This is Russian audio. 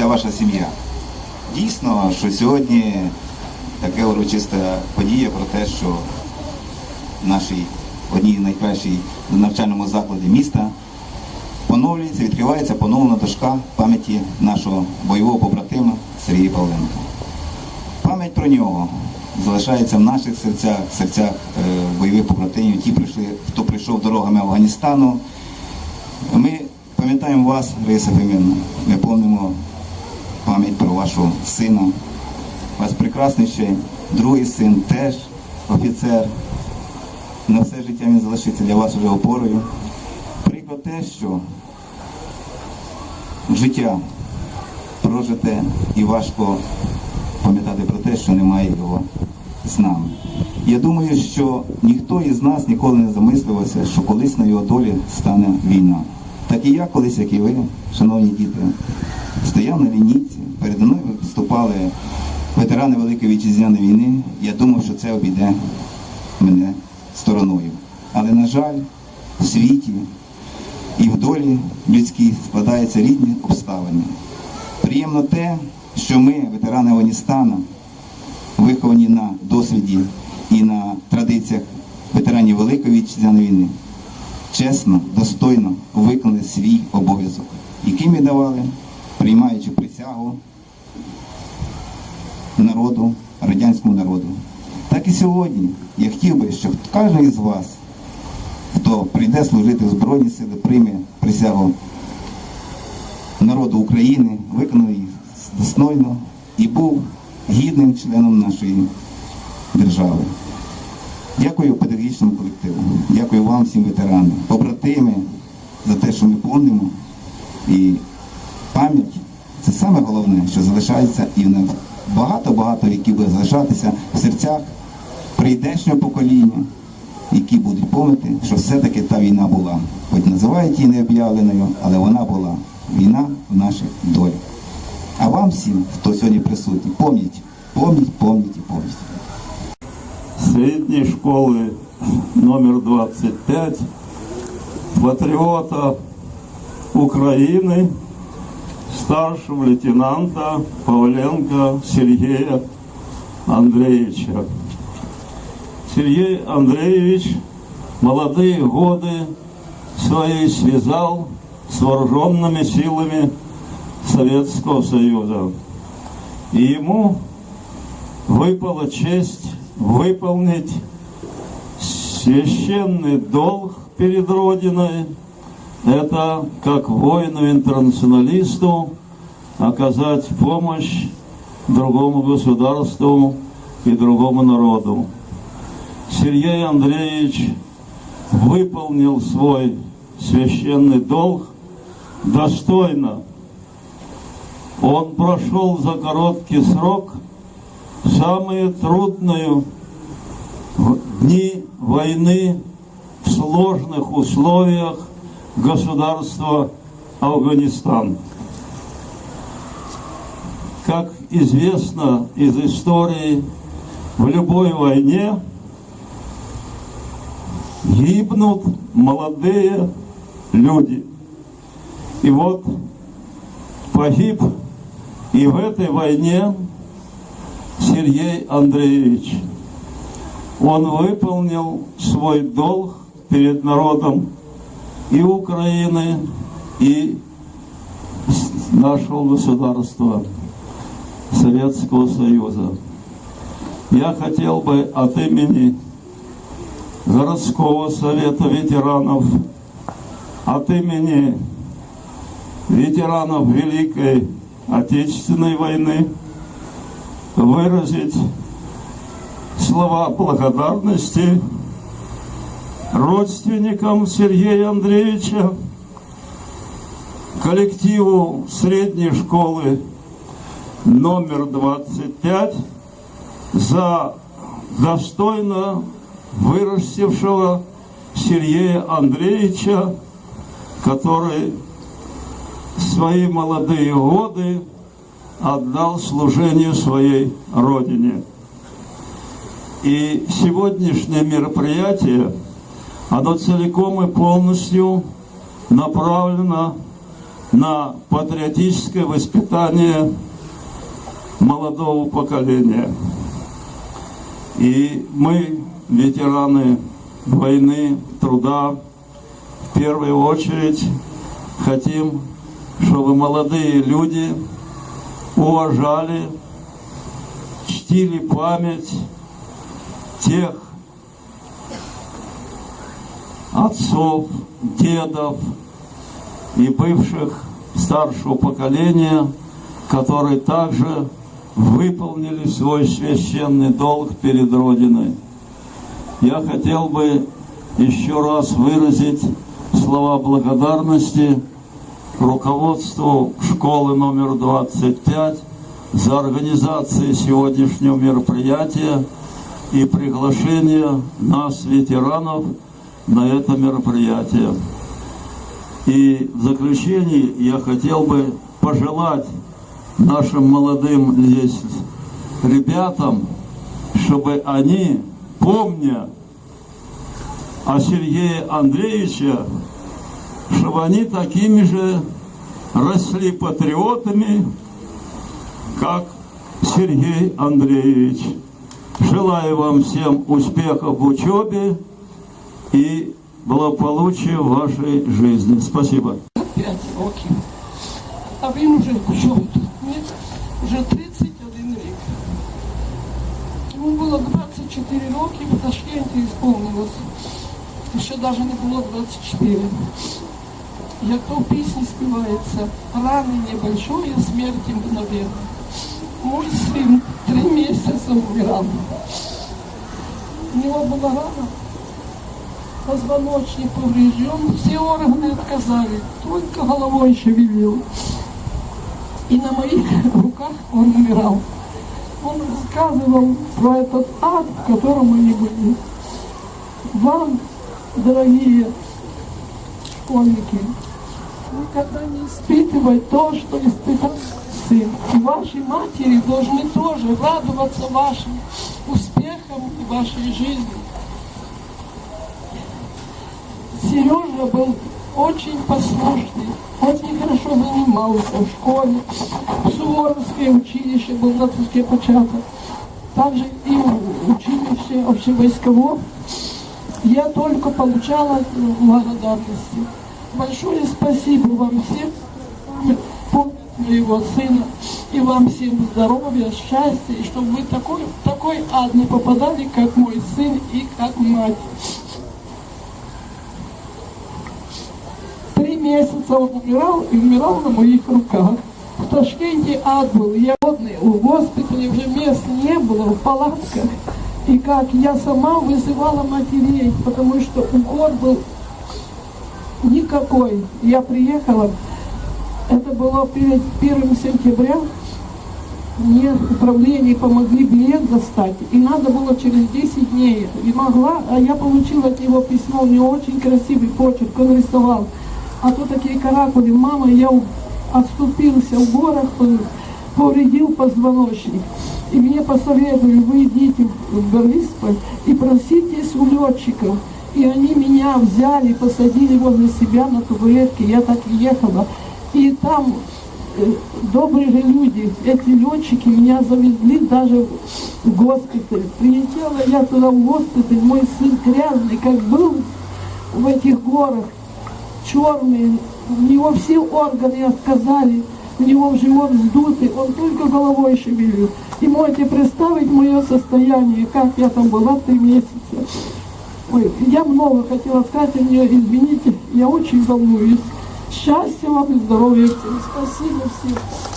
вся ваша сім'я. Дійсно, що сьогодні така урочиста подія про те, що в нашій одній найкращій навчальному закладі міста поновлюється, відкривається поновлена дошка пам'яті нашого бойового побратима Сергія Павленка. Пам'ять про нього залишається в наших серцях, в серцях е, бойових побратимів, ті, прийшли, хто прийшов дорогами Афганістану. Ми пам'ятаємо вас, Раїса Фемівна, ми помнимо пам'ять про вашого сина. Вас прекрасний ще другий син, теж офіцер. На все життя він залишиться для вас вже опорою. Приклад те, що життя прожите і важко пам'ятати про те, що немає його з нами. Я думаю, що ніхто із нас ніколи не замислювався, що колись на його долі стане війна. Так і я колись, як і ви, шановні діти, стояв на лінійці, передо мною виступали ветерани Великої Вітчизняної війни. Я думав, що це обійде мене стороною. Але, на жаль, у світі і в долі людській складаються рідні обставини. Приємно те, що ми, ветерани Афганістану, виховані на досвіді і на традиціях ветеранів Великої Вітчизняної війни, чесно, достойно виконали свій обов'язок, який ми давали, приймаючи присягу народу, радянському народу. Так і сьогодні я хотів би, щоб кожен із вас, хто прийде служити в Збройні Сили, прийме присягу народу України, виконав їх достойно і був гідним членом нашої держави. Дякую педагогічному колективу, дякую вам, всім ветеранам, побратими, за те, що ми помнимо. І пам'ять це саме головне, що залишається і на багато-багато віків буде залишатися в серцях прийдешнього покоління, які будуть помнити, що все-таки та війна була. Хоч називають її необ'явленою, але вона була. Війна в наших долях. А вам всім, хто сьогодні присутній, помніть, помніть, помніть і помніть. средней школы номер 25 патриота Украины старшего лейтенанта Павленко Сергея Андреевича. Сергей Андреевич молодые годы свои связал с вооруженными силами Советского Союза. И ему выпала честь выполнить священный долг перед Родиной. Это как воину-интернационалисту оказать помощь другому государству и другому народу. Сергей Андреевич выполнил свой священный долг достойно. Он прошел за короткий срок самые трудные дни войны в сложных условиях государства Афганистан. Известно из истории, в любой войне гибнут молодые люди. И вот погиб и в этой войне Сергей Андреевич. Он выполнил свой долг перед народом и Украины, и нашего государства, Советского Союза. Я хотел бы от имени городского совета ветеранов, от имени ветеранов Великой Отечественной войны выразить слова благодарности родственникам Сергея Андреевича, коллективу средней школы номер 25 за достойно вырастившего Сергея Андреевича, который свои молодые годы отдал служению своей Родине. И сегодняшнее мероприятие, оно целиком и полностью направлено на патриотическое воспитание молодого поколения. И мы, ветераны войны, труда, в первую очередь хотим, чтобы молодые люди уважали, чтили память тех отцов, дедов и бывших старшего поколения, которые также выполнили свой священный долг перед Родиной. Я хотел бы еще раз выразить слова благодарности руководству школы номер 25 за организацию сегодняшнего мероприятия и приглашение нас, ветеранов, на это мероприятие. И в заключение я хотел бы пожелать нашим молодым здесь ребятам, чтобы они, помня о Сергее Андреевиче, чтобы они такими же росли патриотами, как Сергей Андреевич. Желаю вам всем успехов в учебе и благополучия в вашей жизни. Спасибо. 5 років. А він уже пішов тут. Ні, вже 31 рік. Йому було 24 роки, в Ташкенті сповнилось. Ще навіть не було 24. Як то в пісні співається, рани небольшое, смерти мгновенно. Мой сын три месяца умирал. У него была рана, позвоночник поврежден, все органы отказали, только головой шевелил. И на моих руках он умирал. Он рассказывал про этот ад, в котором они были. Вам, дорогие школьники, никогда не испытывать то, что испытал сын. И ваши матери должны тоже радоваться вашим успехам и вашей жизни. Сережа был очень послушный, очень хорошо занимался в школе, в Суворовское училище был на Туске початок, также и в училище общевойсковом. Я только получала него благодарности. Большое спасибо вам всем, помнят моего сына, и вам всем здоровья, счастья, и чтобы вы такой, такой ад не попадали, как мой сын и как мать. Месяца он умирал и умирал на моих руках. В Ташкенте ад был, я годный, у госпиталя уже мест не было, в палатках. И как я сама вызывала матерей, потому что укор был никакой. Я приехала, это было перед 1 сентября, мне управление помогли билет достать, и надо было через 10 дней. И могла, а я получила от него письмо, у очень красивый почерк, он рисовал. А то такие каракули, мама, я отступился в горах, пов- повредил позвоночник. И мне посоветовали, вы идите в Борисполь и проситесь у летчиков. И они меня взяли, посадили возле себя на табуретке, я так и ехала. И там э, добрые люди, эти летчики меня завезли даже в госпиталь. Прилетела я туда в госпиталь, мой сын грязный, как был в этих горах, черный, у него все органы отказали, у него живот вздутый, он только головой шевелил. И можете представить мое состояние, как я там была три месяца. Ой, я много хотела сказать, а мне извините, я очень волнуюсь. Счастья вам и здоровья всем. Спасибо всем.